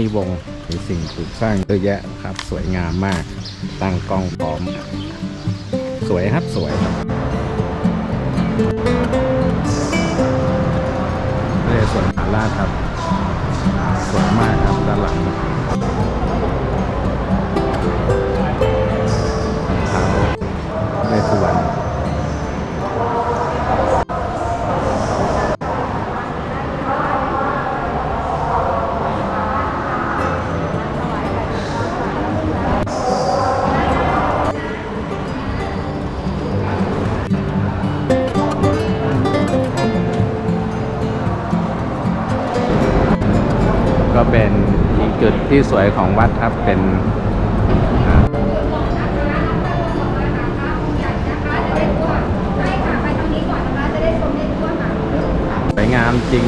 นี่วัดมณีวงศ์มีสิ่งปลูกสร้างเยอะแยะครับ สวยงามมากตั้งกล้องพร้อม สวยครับสวยครับนี่ส่วนหาลาดครับสวยมากครับด้านหลัง ที่สวยของวัดครับเป็นสวยงามจริง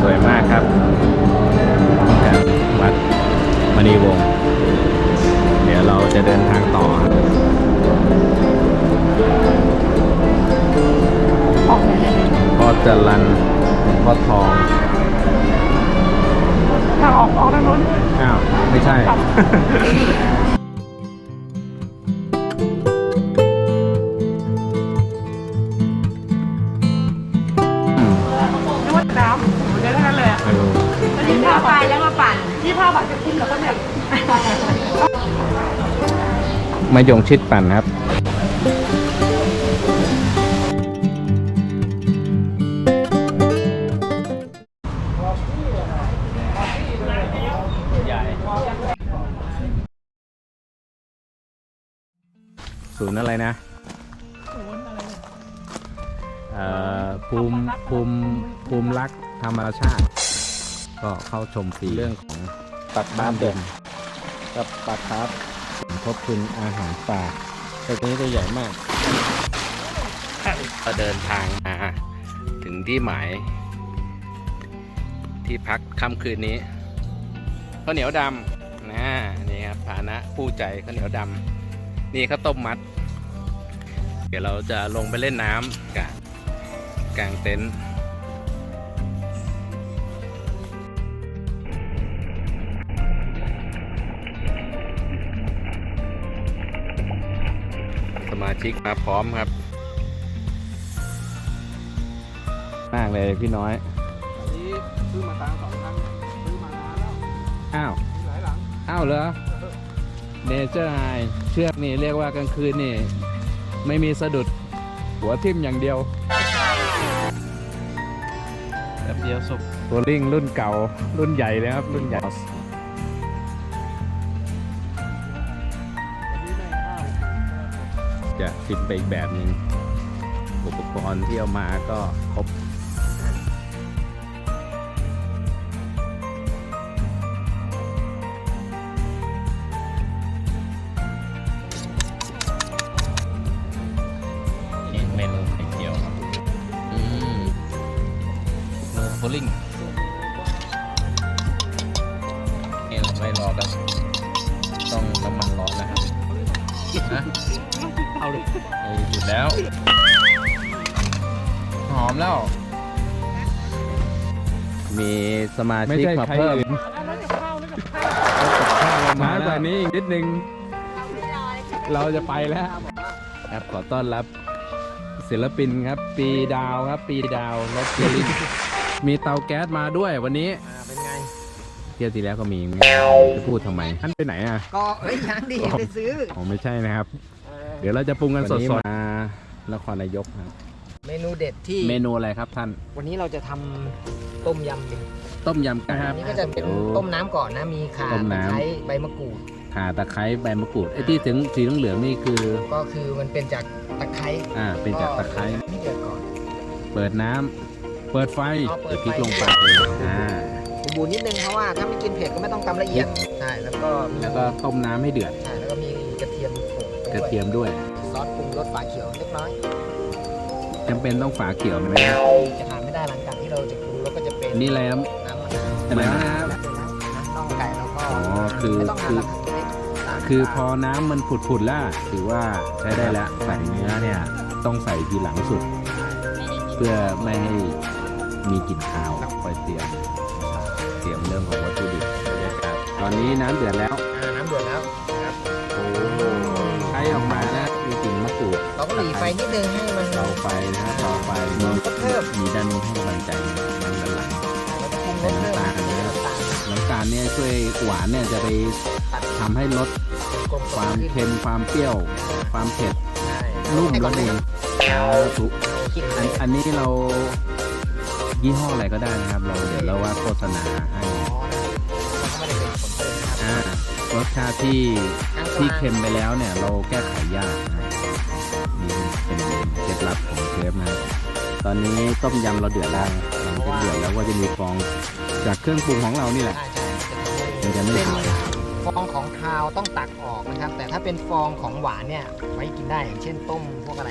สวยมากครับกับวัดมณีวงศ์เดี๋ยวเราจะเดินทางต่อครับ จรันพ่อทองทางออกออกทางนู้น อ้าวไม่ใช่อืมนึกว่าน้ำเดี๋ยวเท่านั้นเลยอะเออยี่ห้าบาทแล้วมาปั่นยี่ห้าบาทจะกินกับข้าวเหนียวมายงชิดปั่นครับ ศูนย์อะไรนะเอ่อภูมิภูมิภูมิรักธรรมชาติ ก็เข้าชมฟรีเรื่องของปักบ้านเดิมกับปลาคาร์ฟทบทุนอาหารป่าตัวนี้ตัวใหญ่มาก ก็เดินทางมาถึงที่หมาย ที่พักค่ำคืนนี้ข้าวเหนียวดำนะนี่ครับฐานะผู้ใจข้าวเหนียวดำ นี่ข้าวต้มมัด เดี๋ยวเราจะลงไปเล่นน้ำกันกลางเต็นท์สมาชิกมาพร้อมครับ มากเลยพี่น้อย อันนี้ซื้อมาตังสองครั้งซื้อมานานแล้ว อ้าวมีหลายหลัง อ้าวเหรอ เนเจอร์ไฮเชือกนี่เรียกว่ากลางคืนนี่ ไม่มีสะดุดหัวทิ่มอย่างเดียวแบบเดียวสุกตัวลิงรุ่นเก่ารุ่นใหญ่เลยครับ รุ่นใหญ่อันนี้ได้ข้าวจะฟิตไปอีกแบบหนึงอุปกรณ์ที่เอามาก็ครบ ลิงนี่เราไม่รอกันต้องน้ำมันร้อนนะครับนะเอาเลยเออหยุดแล้ว หอมแล้ว มีสมาชิกมาเพิ่มแล้วกับข้าวแล้วกับข้าวมากกว่านี้อีกนิดนึง เราจะไปแล้วครับขอต้อนรับศิลปินครับ ปีดาวครับ ปีดาวรถเกียร์ลิง มีเตาแก๊สมาด้วยวันนี้อ่าเป็นไง เที่ยวที่แล้วก็มีจะพูดทำไมท่านไปไหนอะก็เอ้ยยังดิยังไปซื้อ อ๋อไม่ใช่นะครับเออเดี๋ยวเราจะปรุงกันสดๆมานครนายกครับ เมนูเด็ดที่ เมนูอะไรครับท่าน วันนี้เราจะทำต้มยำเป็นต้มยำไก่คอัรับนนี้ก็จะเป็นโอ้ต้มน้ำก่อนนะ มีข่าต้มตะน้ำไคร้ใบมะกรูด ข่าตะไคร้ใบมะกรูดไอ้ที่ถึงสีเหลืองๆนี่คือ ก็คือมันเป็นจากตะไคร้อ่า เป็นจากตะไคร้ให้เดือดก่อน เปิดน้ำ เปิดไฟเอาเปิเดี๋ยดวไฟพริกลงไปอ่าบูนนิดนึงเพราะว่าถ้าไม่กินเผ็ดก็ไม่ต้องตำละเอียดใช่แล้วก็มีแล้วก็ต้มน้ำให้เดือดใช่แล้วก็มีกระเทียมโขลกไปกระด้วยเทียมด้วยซอสปรุงรสฝาเขียวเล็กน้อยจำเป็นต้องฝาเขียวไหมจะทานไม่ได้หลังจากที่เราจะปรุงแล้วก็จะเป็นนี่อะไรครับ น้ำมะนาวอะไรนะครับน่องไก่แล้วก็อ๋อคือไม่ต้องทานแล้วครับคือพอน้ำมันผุดๆแล้วถือว่าใช้ได้แล้วใส่เนื้อเนี่ยต้องใส่ทีหลังสุด เพื่อไม่ให้ มีกลิ่นคาวค่อยเตรียมเตรียมเรื่องของวัตถุดิบ บรรยากาศตอนนี้น้ำเดือดแล้ว อ่าน้ำเดือดแล้วครับโอ้ใช้ออกมานะมีกลิ่นมะกรูดเราก็หลีไฟนิดนึงให้มันเราไฟนะครับเราไฟมีเพิ่มมีด้านนู้นให้กำลังใจมันด้านหลังเราจะปรุงรสเพิ่มน้ำตาล น้ำตาลน้ำตาลเนี่ยช่วยหวานเนี่ยจะไปตัดทำให้ลดกลมความเค็มความเปรี้ยว ความเผ็ดใช่นุ่มให้รก่อสนเอเลยงสาธุคิดอันอันนี้เรา ยี่ห้ออะไรก็ได้นะครับ เราเดี๋ยวเราว่าโฆษณาให้อ๋อเราก็ไม่ได้เป็นผลเติมนะครับอ่ารสชาติที่ที่เค็มไปแล้วเนี่ย เราแก้ไขยากนะครับนี่เป็นเคล็ดลับของเชฟนะครับตอนนี้ต้มยำเราเดือดแล้วหลังจากเดือดแล้วก็จะมีฟองจากเครื่องปรุงของเรานี่แหละใช่ใช่มันจะไม่เป็นขาวฟองของคาวต้องตักออกนะครับ แต่ถ้าเป็นฟองของหวานเนี่ยไว้กินได้อย่างเช่นต้มพวกอะไร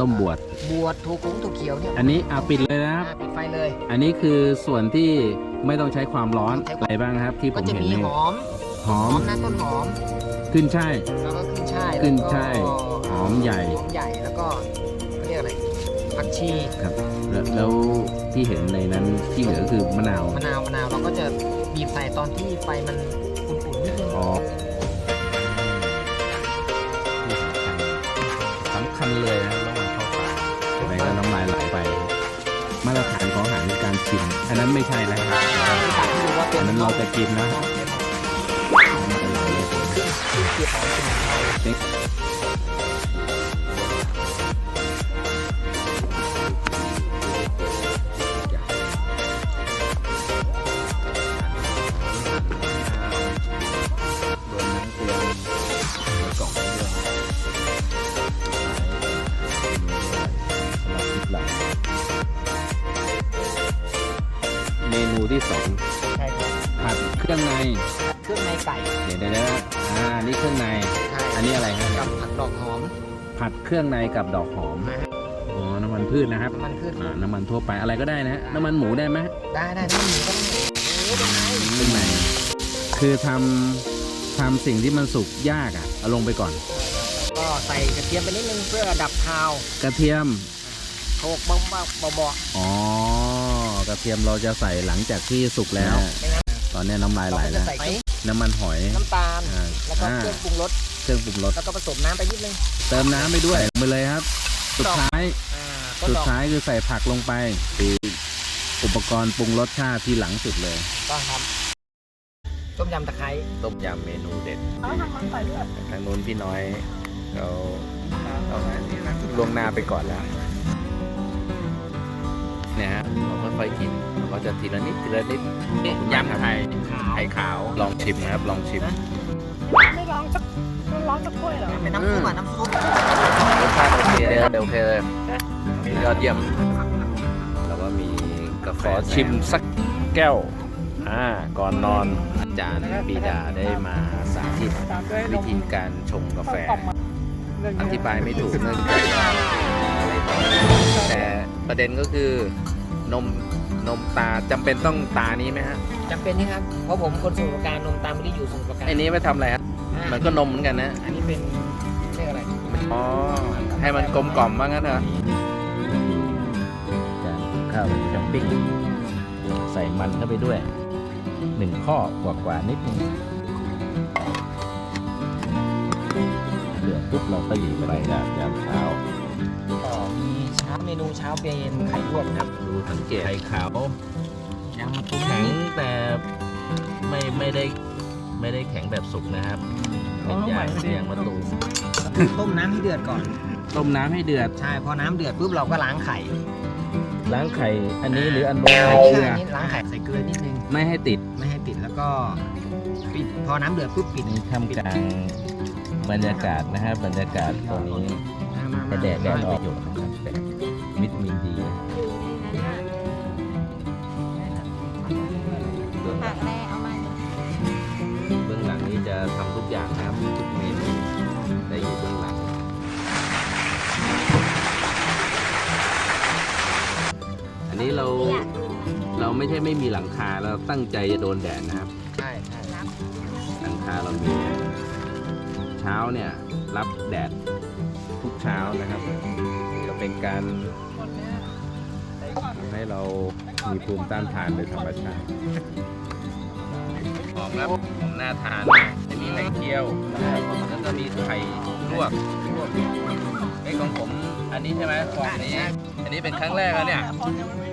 ต้มบวชบวชทูกุ้งทูเขียวเนี่ยอันนี้เอาปิดเลยนะครับ อ่าปิดไฟเลยอันนี้คือส่วนที่ไม่ต้องใช้ความร้อนใช้ความอะไรบ้างนะครับ ที่ผก็มจะเห็นมีนี่หอมหอหมอมนะต้นหอมขึ้นช่าย แล้วก็ขึ้นช่ายขึ้นแล้วก็ช่ายหอมใหญ่ หอมใหญ่แล้วก็เรียกอะไรผักชีครับแล้วแล้วที่เห็นในนั้นที่เหลือคือมะนาวมะนาวมะนาวเราก็จะบีบใส่ตอนที่ไฟมันอุ่นๆนิดนึงอ๋อที่สำคัญสำคัญเลย อันนั้นไม่ใช่แล้วครับอันนั้นเราจะกินนะขึ้นเกียร์ข นี่เครื่องใน ใช่อันนี้อะไรครับกับผักดอกหอมผัดเครื่องในกับดอกหอม นะฮะอ๋อ น้ำมันพืชนะครับน้ำมันพืชอ่าน้ำมันทั่วไปอะไรก็ได้นะฮะน้ำมันหมูได้ไหมได้ได้น้ำมันหมูก็ได้โอ้ได้เครื่องใน คือทำทำสิ่งที่มันสุกยากอะเอาลงไปก่อน ก็ใส่กระเทียมไปนิดนึงเพื่อดับคาวกระเทียม โขลกเบาๆเบาอ๋อ กระเทียมเราจะใส่หลังจากที่สุกแล้ว ๆไม่งั้นตอนนี้น้ำลายเราไหลก็จะแล้ว ใส่ น้ำมันหอย น้ำตาล อ่าแล้วก็อ่า เครื่องปรุงรส เครื่องปรุงรสแล้วก็ผสมน้ำไปนิดนึง เติมน้ำไปด้วยไปเลยครับ สุดท้าย อ่าก็สุดดอกท้ายคือใส่ผักลงไปคืออุปกรณ์ปรุงรสชาติที่หลังสุดเลยต้องครับต้มยำตะไคร้ต้มยำเมนูเด็ดเอาทำมันใส่ด้วยทางนู้นพี่น้อยเราเอางานนี้นะล่วงหน้าไปก่อนแล้ว เนี่ยฮะเราค่อยๆกินเราก็จะทีละนิดทีละนิดยำไข่ไข่ขาวลองชิมนะครับลองชิมไม่ร้องสักไม่ร้องสักถ้วยเหรอเป็นน้ำซุปอะน้ำซุปรสชาติโอเคเลยโอเคเลยยอดเยี่ยมแล้วก็มีกาแฟชิมสักแก้วอ่าก่อนนอนอาจารย์ปีดาได้มาสาธิตตามด้วยนวิมธีการชงกาแฟกล่องมาเรื่องอนี้ธิบายไม่ถูกเนื่องจากว่าอะไรต่อแต่ ประเด็นก็คือนมนมตาจำเป็นต้องตานี้ไหมฮะจำเป็นนี่ครับ เพราะผมคนสมุทรปราการนมตามไม่ได้อยู่สมุทรปราการไอ้นี้ไม่ทำอะไรฮะอ่ามันก็นมเหมือนกันนะอันนี้เป็นเรียกอะไรอ๋อให้มันกลมกล่อมว่างั้นเหรอจานข้าวแบบจัมปิ้งใส่มันเข้าไปด้วยหนึ่งข้อกว่ากว่าๆนิดนึงเดือดปุ๊บเราก็หลีไปจากยามเช้าต่อมีเช้าเมนูเช้าเป็นไข่ลวกครับดูสังเกตไข่ขาวยางมะตูมแข็งแต่ไม่ไม่ได้ไม่ได้แข็งแบบสุกนะครับเป็นยางยางมะตูมต้มน้ำให้เดือดก่อน ต้มน้ำให้เดือดใช่พอน้ำเดือดปุ๊บเราก็ล้างไข่ ล้างไข่อันนี้หรืออันนู้นใช่ใส่เกลืออันนี้ล้างไข่ใส่เกลือนิดนึงไม่ให้ติดไม่ให้ติดแล้วก็ปิดพอน้ำเดือดปุ๊บปิดนี่ท่ามกลางบรรยากาศนะครับบรรยากาศตอนนี้มามาให้แดดแดดออกอยู่นะครับแต่ วิตามินดีเบื้องหลัผังกแร่เอามาเบื้องหลังนี้จะทำทุกอย่างนะครับทุกเมนูได้อยู่เบื้องหลัง อันนี้เราเราไม่ใช่ไม่มีหลังคาเราตั้งใจจะโดนแดดนะครับ ใช่ใช่หลังคาเรามีเช้าเนี่ยรับแดดทุกเช้านะครับก็เป็นการทำ ให้เรามีภูมิต้านทานโดยธรรมชาติหอมแล้วหอมน่าทานจะมีไข่เคี่ยวแล้วก็มีไข่ลวกไอ้ของผม อันนี้ใช่ไหมของอันนี้ อันนี้เป็นครั้งแรกแล้วเนี่ย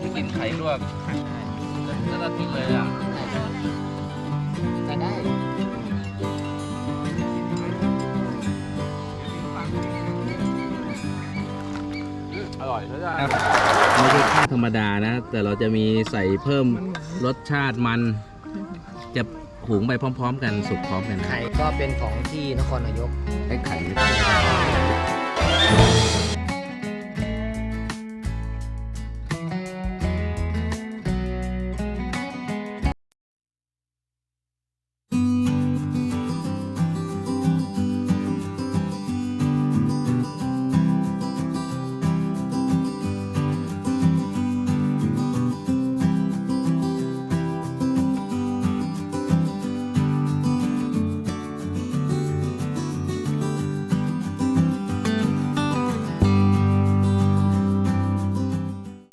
ที่กินไข่ลวกแล้วก็กินเลยอะ ร่อยใช่ไหมไม่ใช่ข้าวธรรมดานะ แต่เราจะมีใส่เพิ่มรสชาติมัน จะหุงไปพร้อม ๆ กันสุกพร้อมกันนะไข่ก็เป็นของที่นครนายกไอ้ไข่ไม่ใช่